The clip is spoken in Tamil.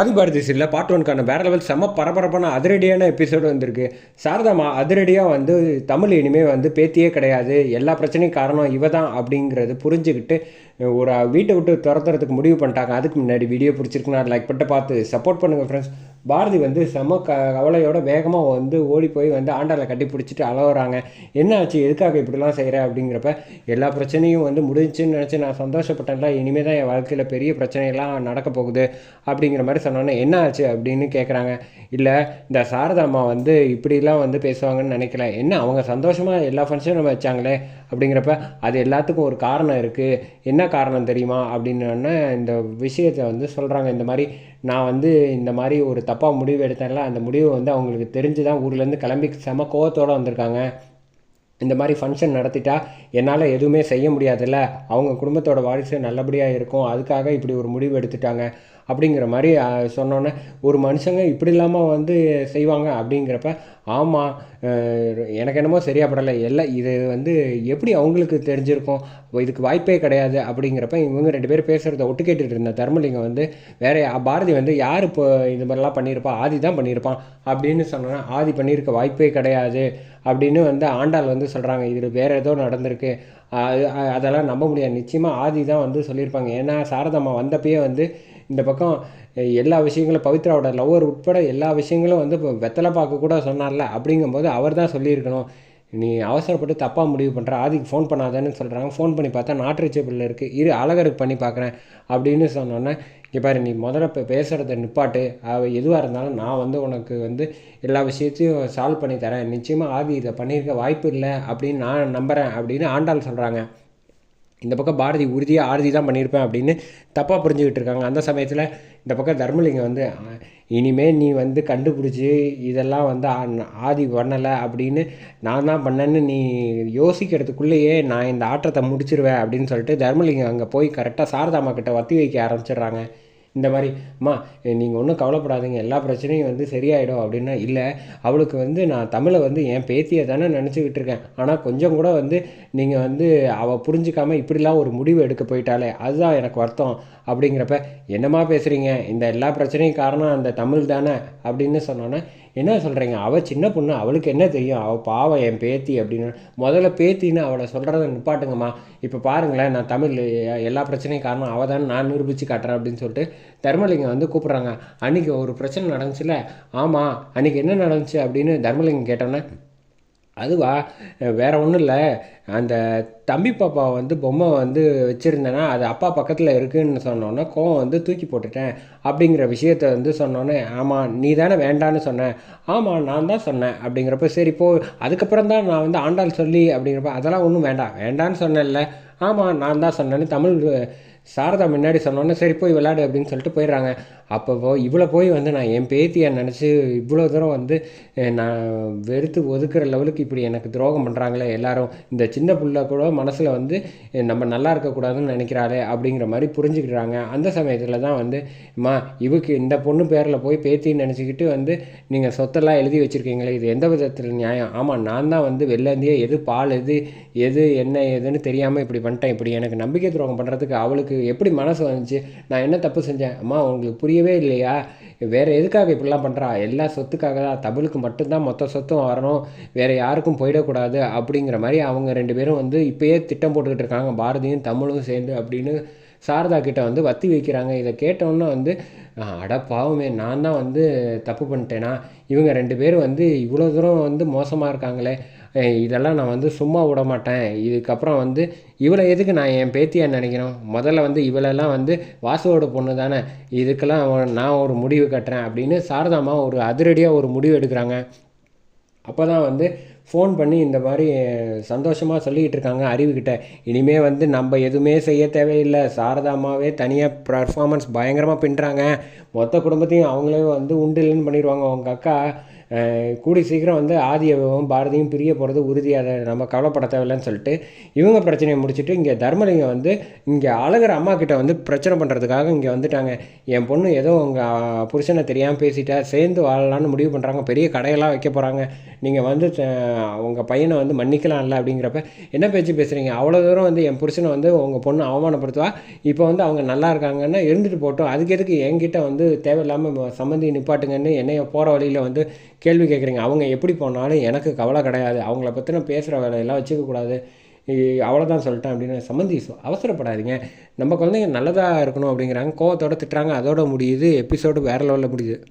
ஆதிபாரதி சீரில் பார்ட் ஒன்க்கான வேற லெவல் செம்ம பரபரப்பான அதிரடியான எபிசோடு வந்திருக்கு. சாரதாமா அதிரடியாக வந்து தமிழ் இனிமேல் வந்து பேத்தியே கிடையாது. எல்லா பிரச்சனையும் காரணம் இவ தான் அப்படிங்கிறது புரிஞ்சுக்கிட்டு ஒரு வீட்டை விட்டு துரத்துறதுக்கு முடிவு பண்ணிட்டாங்க. அதுக்கு முன்னாடி வீடியோ பிடிச்சிருக்குன்னா லைக் பண்ணிட்டு பார்த்து சப்போர்ட் பண்ணுங்கள் ஃப்ரெண்ட்ஸ் பாரதி வந்து செம க கவலையோட வேகமாக வந்து ஓடி போய் வந்து ஆண்டாளை கட்டி பிடிச்சிட்டு அளவுறாங்க என்ன ஆச்சு? எதுக்காக இப்படிலாம் செய்கிற அப்படிங்கிறப்ப எல்லா பிரச்சனையும் வந்து முடிஞ்சுன்னு நினச்சி நான் சந்தோஷப்பட்டேன்ல இனிமேல் தான் என் வாழ்க்கையில் பெரிய பிரச்சனையெல்லாம் நடக்க போகுது. அப்படிங்கிற மாதிரி சொன்னோன்னே என்ன ஆச்சு? அப்படின்னு கேட்குறாங்க இல்லை இந்த சாரதாம்மா வந்து இப்படிலாம் வந்து பேசுவாங்கன்னு நினைக்கல. என்ன அவங்க சந்தோஷமாக எல்லா ஃபங்க்ஷனும் வச்சாங்களே? அப்படிங்கிறப்ப அது எல்லாத்துக்கும் ஒரு காரணம் இருக்குது என்ன காரணம் தெரியுமா? அப்படின்னோடனே இந்த விஷயத்தை வந்து சொல்கிறாங்க இந்த மாதிரி நான் வந்து இந்த மாதிரி ஒரு தப்பாக முடிவு எடுத்தேன்ல அந்த முடிவு வந்து அவங்களுக்கு தெரிஞ்சு தான் ஊர்லேருந்து கிளம்பி செம கோவத்தோடு வந்திருக்காங்க. இந்த மாதிரி ஃபங்க்ஷன் நடத்திட்டா என்னால் எதுவுமே செய்ய முடியாதுல்ல. அவங்க குடும்பத்தோட வாரிசு நல்லபடியாக இருக்கும். அதுக்காக இப்படி ஒரு முடிவு எடுத்துட்டாங்க. அப்படிங்கிற மாதிரி சொன்னோன்னே ஒரு மனுஷங்க இப்படி இல்லாமல் வந்து செய்வாங்க அப்படிங்கிறப்ப ஆமாம் எனக்கு என்னமோ சரியா படலை. எல்லாம் இது வந்து எப்படி அவங்களுக்கு தெரிஞ்சிருக்கும்? இதுக்கு வாய்ப்பே கிடையாது அப்படிங்கிறப்ப இவங்க ரெண்டு பேரும் பேசுகிறத ஒட்டு கேட்டுட்டு இருந்த தர்மலிங்கம் வந்து வேற பாரதி வந்து யார் இப்போ இது மாதிரிலாம் பண்ணியிருப்பா? ஆதி தான் பண்ணியிருப்பான் அப்படின்னு சொன்னோன்னா ஆதி பண்ணியிருக்க வாய்ப்பே கிடையாது அப்படின்னு வந்து ஆண்டாள் வந்து சொல்கிறாங்க இதில் வேறு ஏதோ நடந்திருக்கு. அதெல்லாம் நம்ப முடியாது. நிச்சயமாக ஆதி தான் வந்து சொல்லியிருப்பாங்க. ஏன்னா சாரதம்மா வந்தப்பயே வந்து இந்த பக்கம் எல்லா விஷயங்களும் பவித்ராவோட லவ்வர் உட்பட எல்லா விஷயங்களும் வந்து இப்போ வெத்தலை பார்க்க கூட சொன்னார்ல அப்படிங்கும்போது அவர் தான் சொல்லியிருக்கணும். நீ அவசரப்பட்டு தப்பாக முடிவு பண்ணுற ஆதிக்கு ஃபோன் பண்ணாதேன்னு சொல்கிறாங்க ஃபோன் பண்ணி பார்த்தா நாட் ரீச்சபிள் இருக்குது இரு அழகருக்கு பண்ணி பார்க்குறேன் அப்படின்னு சொன்னோன்னே இங்கே பாரு நீ முதல்ல இப்போ பேசுகிறத நிப்பாட்டு. அவள் எதுவாக இருந்தாலும் நான் வந்து உனக்கு வந்து எல்லா விஷயத்தையும் சால்வ் பண்ணி தரேன். நிச்சயமாக ஆதி இதை பண்ணியிருக்க வாய்ப்பு இல்லை அப்படின்னு நான் நம்புகிறேன் அப்படின்னு ஆண்டாள் சொல்கிறாங்க இந்த பக்கம் பாரதி உறுதியாக ஆறுதி தான் பண்ணியிருப்பேன் அப்படின்னு தப்பாக புரிஞ்சுக்கிட்டு இருக்காங்க. அந்த சமயத்தில் இந்த பக்கம் தர்மலிங்கம் வந்து இனிமேல் நீ வந்து கண்டுபிடிச்சி இதெல்லாம் வந்து ஆதி பண்ணலை அப்படின்னு நான் தான் பண்ணேன்னு நீ யோசிக்கிறதுக்குள்ளேயே நான் இந்த ஆட்டத்தை முடிச்சிருவேன் அப்படின்னு சொல்லிட்டு தர்மலிங்கம் அங்கே போய் கரெக்டாக சாரதாமா கிட்ட வத்தி வைக்க ஆரம்பிச்சிடுறாங்க. இந்த மாதிரி அம்மா நீங்கள் ஒன்றும் கவலைப்படாதீங்க. எல்லா பிரச்சனையும் வந்து சரியாயிடும். அப்படின்னா இல்லை அவளுக்கு வந்து நான் தமிழை வந்து என் பேத்தியை தானே நினச்சிக்கிட்டு இருக்கேன். ஆனால் கொஞ்சம் கூட வந்து நீங்கள் வந்து அவள் புரிஞ்சிக்காமல் இப்படிலாம் ஒரு முடிவு எடுக்க போயிட்டாலே அதுதான் எனக்கு வருத்தம். அப்படிங்கிறப்ப என்னம்மா பேசுகிறீங்க இந்த எல்லா பிரச்சனையும் காரணம் அந்த தமிழ் தானே? அப்படின்னு சொன்னோன்னே என்ன சொல்கிறீங்க அவள் சின்ன பொண்ணு அவளுக்கு என்ன தெரியும்? அவள் பாவம் என் பேத்தி அப்படின்னு. முதல்ல பேத்தின்னு அவளை சொல்கிறத நிப்பாட்டுங்கம்மா. இப்போ பாருங்களேன் நான் தமிழ் எல்லா பிரச்சனையும் காரணம் அவள் தான் நான் நிரூபித்து காட்டுறேன் அப்படின்னு சொல்லிட்டு தர்மலிங்கம் வந்து கூப்பிட்றாங்க. அன்றைக்கி ஒரு பிரச்சனை நடந்துச்சுல ஆமாம் அன்றைக்கி என்ன நடந்துச்சு அப்படின்னு தர்மலிங்கம் கேட்டோன்னே அதுவா? வேறு ஒன்றும் இல்லை. அந்த தம்பி பாப்பா வந்து பொம்மை வந்து வச்சுருந்தேன்னா அது அப்பா பக்கத்தில் இருக்குதுன்னு சொன்னோன்னே கோவம் வந்து தூக்கி போட்டுட்டேன் அப்படிங்கிற விஷயத்த வந்து சொன்னோன்னே ஆமாம் நீ தானே வேண்டான்னு சொன்னேன் ஆமாம் நான் தான் சொன்னேன் அப்படிங்கிறப்ப சரி போ அதுக்கப்புறம் தான் நான் வந்து ஆண்டாள் சொல்லி அப்படிங்கிறப்ப அதெல்லாம் ஒன்றும் வேண்டாம். வேண்டான்னு சொன்னேன்ல. ஆமாம் நான் தான் சொன்னேன்னு தமிழ் சாரதா முன்னாடி சொன்னோன்னே சரி போய் விளையாடு அப்படின்னு சொல்லிட்டு போயிடுறாங்க. அப்போ இவ்வளோ போய் வந்து நான் என் பேத்தியை நினச்சி இவ்வளோ தூரம் வந்து நான் வெறுத்து ஒதுக்குற லெவலுக்கு இப்படி எனக்கு துரோகம் பண்ணுறாங்களே எல்லாரும். இந்த சின்ன பிள்ளை கூட மனசில் வந்து நம்ம நல்லா இருக்கக்கூடாதுன்னு நினைக்கிறாளே அப்படிங்கிற மாதிரி புரிஞ்சுக்கிறாங்க அந்த சமயத்தில் தான் வந்து மா இவுக்கு இந்த பொண்ணு பேரில் போய் பேத்தின்னு நினச்சிக்கிட்டு வந்து நீங்கள் சொத்தெல்லாம் எழுதி வச்சுருக்கீங்களே இது எந்த விதத்தில் நியாயம்? ஆமாம் நான் தான் வந்து வெளிலேருந்தே எது பால் எது எது என்ன எதுன்னு தெரியாமல் இப்படி பண்ணிட்டேன் இப்படி எனக்கு நம்பிக்கை துரோகம் பண்ணுறதுக்கு அவளுக்கு எப்படி மனசு வந்துச்சு? நான் என்ன தப்பு செஞ்சேன்? அம்மா உங்களுக்கு புரியவே இல்லையா? வேறு எதுக்காக இப்படிலாம் பண்ணுறா எல்லா சொத்துக்காக தான். தமிழுக்கு மட்டும்தான் மொத்த சொத்தும் வரணும். வேறு யாருக்கும் போயிடக்கூடாது அப்படிங்கிற மாதிரி அவங்க ரெண்டு பேரும் வந்து இப்போயே திட்டம் போட்டுக்கிட்டு இருக்காங்க. பாரதியும் தமிழும் சேர்ந்து அப்படின்னு சாரதா கிட்ட வந்து வத்தி வைக்கிறாங்க. இதை கேட்டோன்னே வந்து அட பாவமே நான் தான் வந்து தப்பு பண்ணிட்டேனா? இவங்க ரெண்டு பேரும் வந்து இவ்வளோ தூரம் வந்து மோசமாக இருக்காங்களே? இதெல்லாம் நான் வந்து சும்மா விட மாட்டேன் இதுக்கப்புறம் வந்து இவளை எதுக்கு நான் என் பேத்தியாக நினைக்கணும்? முதல்ல வந்து இவளெல்லாம் வந்து வாசுவோட பொண்ணு தானே. இதுக்கெல்லாம் நான் ஒரு முடிவு கட்டுறேன் அப்படின்னு சாரதாமா ஒரு அதிரடியாக ஒரு முடிவு எடுக்கிறாங்க. அப்போ தான் வந்து ஃபோன் பண்ணி இந்த மாதிரி சந்தோஷமாக சொல்லிக்கிட்டு இருக்காங்க அறிவுக்கிட்ட இனிமேல் வந்து நம்ம எதுவுமே செய்ய தேவையில்லை. சாரதாமாவே தனியாக பர்ஃபார்மன்ஸ் பயங்கரமாக பின்னுறாங்க. மொத்த குடும்பத்தையும் அவங்களே வந்து உண்டு இல்லைன்னு பண்ணிடுவாங்க. அவங்க அக்கா கூடி சீக்கிரம் வந்து ஆதியவும் பாரதியும் பிரிய போகிறது உறுதியாக நம்ம கவலைப்பட தேவையில்லைன்னு சொல்லிட்டு இவங்க பிரச்சனையை முடிச்சுட்டு இங்கே தர்மலிங்கம் வந்து இங்கே அழகர் அம்மா கிட்ட வந்து பிரச்சனை பண்ணுறதுக்காக இங்கே வந்துட்டாங்க. என் பொண்ணு ஏதோ உங்கள் புருஷனை தெரியாமல் பேசிட்டா சேர்ந்து வாழலான்னு முடிவு பண்ணுறாங்க பெரிய கடையெல்லாம் வைக்க போகிறாங்க நீங்கள் வந்து உங்கள் பையனை வந்து மன்னிக்கலாம்ல அப்படிங்கிறப்ப என்ன பேச்சு பேசுகிறீங்க அவ்வளோ தூரம் வந்து என் புருஷனை வந்து உங்கள் பொண்ணு அவமானப்படுத்துவா? இப்போ வந்து அவங்க நல்லா இருக்காங்கன்னா இருந்துட்டு போட்டோம் அதுக்கு எதுக்கு என்கிட்ட வந்து தேவையில்லாமல் சம்மந்தி நிப்பாட்டுங்கன்னு என்னைய போகிற வழியில் வந்து கேள்வி கேட்குறீங்க அவங்க எப்படி போனாலும் எனக்கு கவலை கிடையாது அவங்கள பற்றின பேசுகிற வேலையெல்லாம் வச்சுக்கக்கூடாது அவ்வளோதான் சொல்லிட்டேன் அப்படின்னு சம்மந்தி அவசரப்படாதீங்க. நம்ம குழந்தைங்க நல்லதாக இருக்கணும் அப்படிங்கிறாங்க கோவத்தோடு திட்டுறாங்க அதோட முடியுது எபிசோடு வேறு லெவலில் முடியுது.